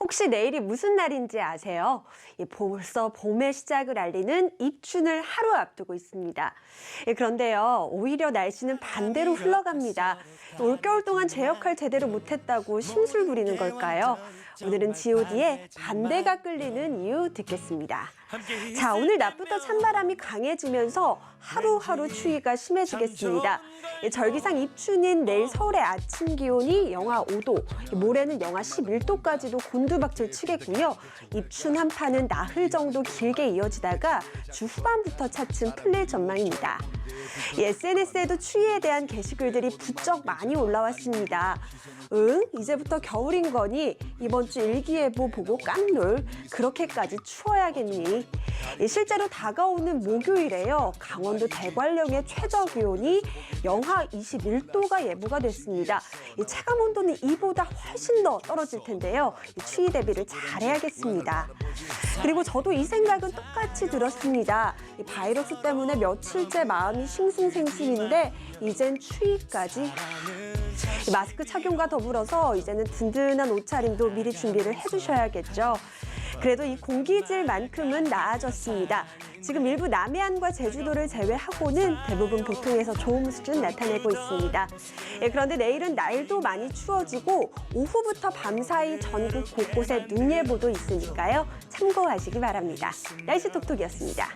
혹시 내일이 무슨 날인지 아세요? 예, 벌써 봄의 시작을 알리는 입춘을 하루 앞두고 있습니다. 예, 그런데요, 오히려 날씨는 반대로 흘러갑니다. 올겨울 동안 제 역할 제대로 못했다고 심술 부리는 걸까요? 오늘은 god의 반대가 끌리는 이유 듣겠습니다. 자, 오늘 낮부터 찬바람이 강해지면서 하루하루 추위가 심해지겠습니다. 예, 절기상 입춘인 내일 서울의 아침 기온이 영하 5도, 모레는 영하 11도까지도 곤 두박질 치겠고요. 입춘 한파는 나흘 정도 길게 이어지다가 주 후반부터 차츰 풀릴 전망입니다. 이 SNS에도 추위에 대한 게시글들이 부쩍 많이 올라왔습니다. 응? 이제부터 겨울인 거니? 이번 주 일기예보 보고 깜놀. 그렇게까지 추워야겠니? 이 실제로 다가오는 목요일에요. 강원도 대관령의 최저 기온이 영하 21도가 예보가 됐습니다. 이 체감 온도는 이보다 훨씬 더 떨어질 텐데요. 이 추위 대비를 잘해야겠습니다. 그리고 저도 이 생각은 똑같이 들었습니다. 이 바이러스 때문에 며칠째 마음이 싱숭생숭인데 이젠 추위까지 이 마스크 착용과 더불어서 이제는 든든한 옷차림도 미리 준비를 해주셔야겠죠. 그래도 이 공기질만큼은 나아졌습니다. 지금 일부 남해안과 제주도를 제외하고는 대부분 보통에서 좋은 수준 나타내고 있습니다. 예, 그런데 내일은 날도 많이 추워지고 오후부터 밤사이 전국 곳곳에 눈 예보도 있으니까요. 참고하시기 바랍니다. 날씨 톡톡이었습니다.